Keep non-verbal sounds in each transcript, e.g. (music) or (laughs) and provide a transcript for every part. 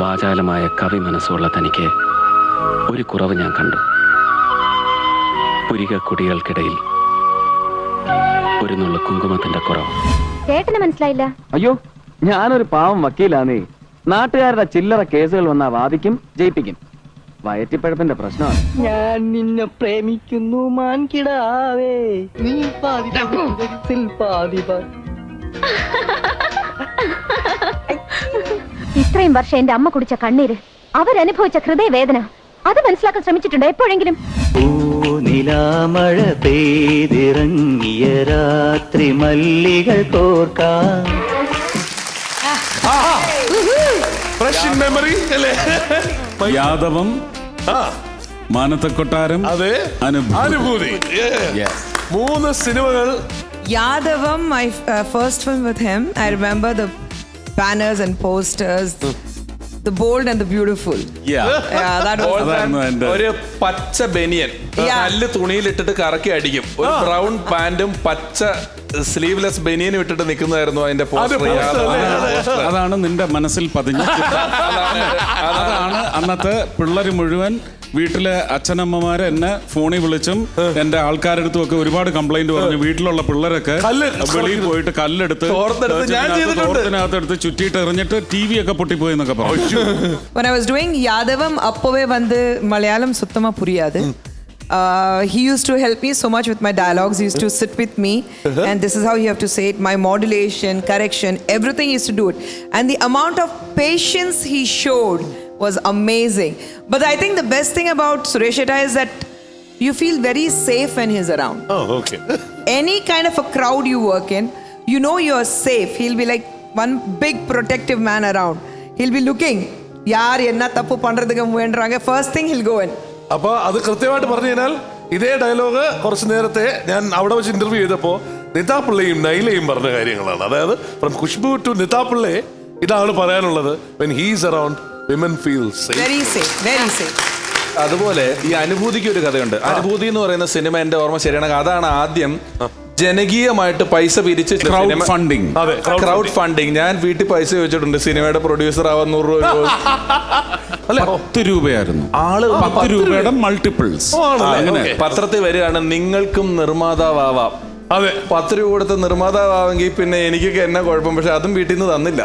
വാചാലമായ കവി മനസ്സുള്ള തനിക്ക് ഒരു കുറവ് ഞാൻ കണ്ടു. പുരിക കുടികൾക്കിടയിൽ ഒരു നുള്ള കുങ്കുമത്തിന്റെ കുറവ്. ചേട്ടന് മനസ്സിലായില്ല? അയ്യോ ഞാനൊരു പാവം വക്കീലാന്നേ. നാട്ടുകാരുടെ ചില്ലറ കേസുകൾ വന്നാ വാദിക്കും ജയിപ്പിക്കും. വയറ്റിപ്പഴപ്പിന്റെ പ്രശ്നമാണ്. ഞാൻ നിന്നെ പ്രേമിക്കുന്നു മാൻകിടാവേ. നീ പാതി പങ്കജത്തിൽ പാതി ഇത്രയും വർഷം എന്റെ അമ്മ കുടിച്ച കണ്ണീര് അവരനുഭവിച്ച ഹൃദയവേദന അത് മനസ്സിലാക്കാൻ ശ്രമിച്ചിട്ടുണ്ടോ എപ്പോഴെങ്കിലും? നിലാമഴ പെയ്തിറങ്ങിയ രാത്രി മല്ലികൾ കോർക്കാം. ഫ്രഷ് മെമ്മറി അല്ലേ? യാദവം ആ മാനത്തക്കൊട്ടാരം അതെ അനുഭൂതി. മൂന്ന് സിനിമകൾ Yadavam, my uh, first film with him, I remember the banners and posters, the bold and the beautiful. Yeah. Yeah, that was. അതായിരുന്നു എന്റെ ഒരു പച്ച ബനിയൻ Yeah. നല്ല തുണിയിലിട്ടിട്ട് കറക്കി അടിക്കും ഒരു ബ്രൗൺ പാന്റും പച്ച സ്ലീവ്ലെസ് ബനിയനും ഇട്ടിട്ട് നിൽക്കുന്നതായിരുന്നു അതിന്റെ അല്ലേ? അതാണ് അതാണ് നിന്റെ മനസ്സിൽ പതിഞ്ഞ ചിത്രം. അതാണ് അന്നത്തെ പിള്ളേർ മുഴുവൻ വീട്ടിലെ അച്ഛനമ്മമാർ എന്നെ ഫോണിൽ വിളിച്ചും എന്റെ ആൾക്കാരെടുത്തും ഒക്കെ ഒരുപാട് കംപ്ലൈന്റ് പറഞ്ഞു വീട്ടിലുള്ള പിള്ളേരൊക്കെ വെളിയിൽ പോയിട്ട് കല്ലെടുത്ത് ഓർത്തിനകത്തെടുത്ത് ചുറ്റിയിട്ട് എറിഞ്ഞിട്ട് ടി വി ഒക്കെ പൊട്ടിപ്പോയി എന്നൊക്കെ പറഞ്ഞു യാദവം അപ്പവേ വന്ന് Malayalam സുത്തമാ പുരിയാതെ Uh, he used to help me so much with my dialogues. He used to sit with me, uh-huh. and this is how you have to say it my modulation, correction, everything he used to do it. And the amount of patience he showed. was amazing. But I think the best thing about Suresh is that you feel very safe when he's around. Oh, okay. (laughs) Any kind of a crowd you work in, you know you're safe. He'll be like one big protective man around. He'll be looking. യാർ എന്നാ തപ്പ് പണ്ടതുക്ക് വേണ്ടാങ്ക first thing he'll go in അപ്പൊ അത് കൃത്യമായിട്ട് പറഞ്ഞു കഴിഞ്ഞാൽ ഇതേ ഡയലോഗ് കുറച്ച് നേരത്തെ ഞാൻ അവിടെ വെച്ച് ഇന്റർവ്യൂ ചെയ്തപ്പോൾ നിതാപിള്ളയും നൈലയും പറഞ്ഞ കാര്യങ്ങളാണ് അതായത് ഫ്രം ഖുഷ്ബു ടു നിതാപിള്ളയെ ഇതാണ് പറയാനുള്ളത് when he's around. women feel safe very safe very അതുപോലെ ഈ അനുഭൂതിക്ക് ഒരു കഥയുണ്ട്. അനുഭൂതി എന്ന് പറയുന്ന സിനിമ എന്റെ ഓർമ്മ ശരിയാണ്. അതാണ് ആദ്യം ജനകീയമായിട്ട് പൈസ പിരിച്ച് ക്രൗഡ് ഫണ്ടിങ് അതെ ക്രൗഡ് ഫണ്ടിങ് ഞാൻ വീട്ടിൽ പൈസ ചോദിച്ചിട്ടുണ്ട് സിനിമയുടെ പ്രൊഡ്യൂസർ ആവാൻ നൂറ് രൂപ അല്ല? പത്ത് രൂപയായിരുന്നു. ആൾ പത്ത് രൂപയുടെ മൾട്ടിപ്പിൾസ് പത്രത്തിൽ വരികയാണ് നിങ്ങൾക്കും നിർമ്മാതാവാവാം. അതെ. പത്ത് രൂപ കൊടുത്ത് നിർമ്മാതാവെങ്കിൽ പിന്നെ എനിക്കൊക്കെ എന്നെ കുഴപ്പം? പക്ഷെ അതും വീട്ടിൽ നിന്ന് തന്നില്ല.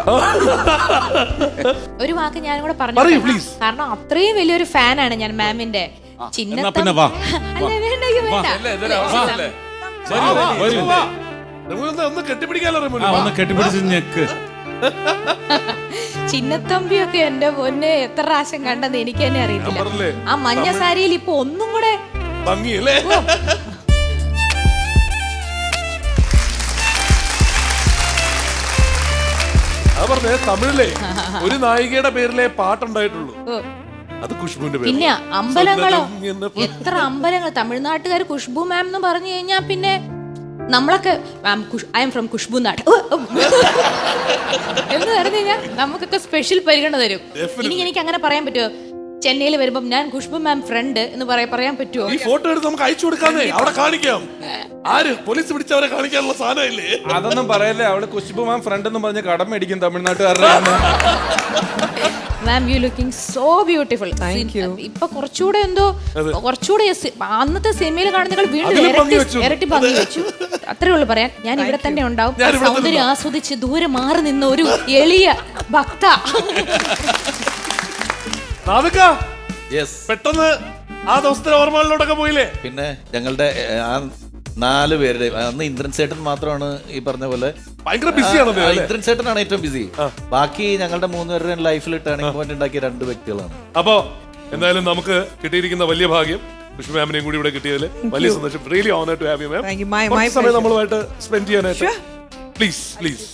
ഒരു വാക്ക് ഞാൻ കൂടെ പറയൂ, പറഞ്ഞു please. കാരണം അത്രയും വലിയൊരു ഫാനാണ് ഞാൻ മാമിന്റെ എന്നാ പിന്നെ വാ. അല്ല വേണ്ട. അയ്യോ, വേണ്ട വരൂ, വരൂ. വാ. നമുക്കൊന്ന് ഒന്ന് കെട്ടിപ്പിടിക്കാലോ ആ, റിമുല. ഒന്ന് കെട്ടിപ്പിടിച്ച് ഞെക്ക്. ചിന്നത്തമ്പിയൊക്കെ എന്റെ പൊന്നെ എത്ര പ്രാവശ്യം കണ്ടെന്ന് എനിക്ക് തന്നെ അറിയില്ല? ആ മഞ്ഞ സാരിയിൽ ഇപ്പൊ ഒന്നും കൂടെ ഭംഗിയല്ലേ? അത് പറഞ്ഞേ തമിഴിലെ ഒരു നായികയുടെ പേരിലെ പാട്ടുണ്ടായിട്ടുള്ളൂ. അത് ഖുഷ്ബുവിന്റെ പേര് പിന്നെ അമ്പലങ്ങളോ? എത്ര അമ്പലങ്ങൾ? തമിഴ്നാട്ടുകാർ ഖുഷ്ബു മാം എന്ന് പറഞ്ഞു കഴിഞ്ഞാൽ പിന്നെ നമ്മളൊക്കെ ma'am I am from Khushbu നാട്. എന്ന് പറഞ്ഞു കഴിഞ്ഞാൽ നമുക്കൊക്കെ സ്പെഷ്യൽ പരിഗണന തരും. ഇനി എനിക്ക് അങ്ങനെ പറയാൻ പറ്റുമോ ചെന്നൈയിൽ വരുമ്പോ ഞാൻ ഖുഷ്ബു മാം ഫ്രണ്ട് എന്ന് പറയാൻ പറയാൻ പറ്റുമോ ഈ ഫോട്ടോ എടുത്ത് നമുക്ക് അയച്ചു കൊടുക്കാമേ അവിടെ കാണിക്കാം. ആര്? പോലീസ് പിടിച്ചവരെ കാണിക്കാനുള്ള സാധനമില്ലേ? അതൊന്നും പറയല്ലേ അവിടെ ഖുഷ്ബു മാം ഫ്രണ്ട് എന്ന് പറഞ്ഞ് കടം മേടിക്കും തമിഴ്നാട്ടുകാരുടെ ma'am you looking so beautiful. ഇപ്പൊ കുറച്ചുകൂടെ എന്തോ കുറച്ചുകൂടെ അന്നത്തെ സിനിമയിൽ കാണുന്നതിനേക്കാൾ വീണ്ടും ഇരട്ടി ഭംഗി വെച്ചു. അത്രേ ഉള്ളൂ പറയാൻ. ഞാൻ ഇവിടെ തന്നെ ഉണ്ടാവും. സൗന്ദര്യം ആസ്വദിച്ച് ദൂരെ മാറി നിന്ന ഒരു എളിയ ഭക്ത. (laughs) നാവിക പെട്ടെന്ന് ആ ദിവസത്തെ ഓർമ്മകളിലോട്ടൊക്കെ പോയില്ലേ? പിന്നെ ഞങ്ങളുടെ ആ നാല് പേരുടെ അന്ന് ഇന്ദ്രൻ ചേട്ടൻ മാത്രമാണ് ഈ പറഞ്ഞ പോലെ. ഭയങ്കര ബിസിയാണ് അല്ലേ? ഇന്ദ്രൻ ചേട്ടനാണ് ഏറ്റവും ബിസി ബാക്കി ഞങ്ങളുടെ മൂന്ന് പേരുടെ ലൈഫിൽ ടേണിംഗ് പോയിന്റ് ഉണ്ടാക്കിയ രണ്ട് വ്യക്തികളാണ്. അപ്പോ എന്തായാലും നമുക്ക് കിട്ടിയിരിക്കുന്ന വലിയ ഭാഗ്യം വിഷ്ണു മാമിനെയും കൂടി ഇവിടെ കിട്ടിയതിൽ വലിയ സന്തോഷം. Really honour to have you ma'am സമയം നമ്മളുമായിട്ട് സ്പെൻഡ് ചെയ്യാനായിട്ട്. Please please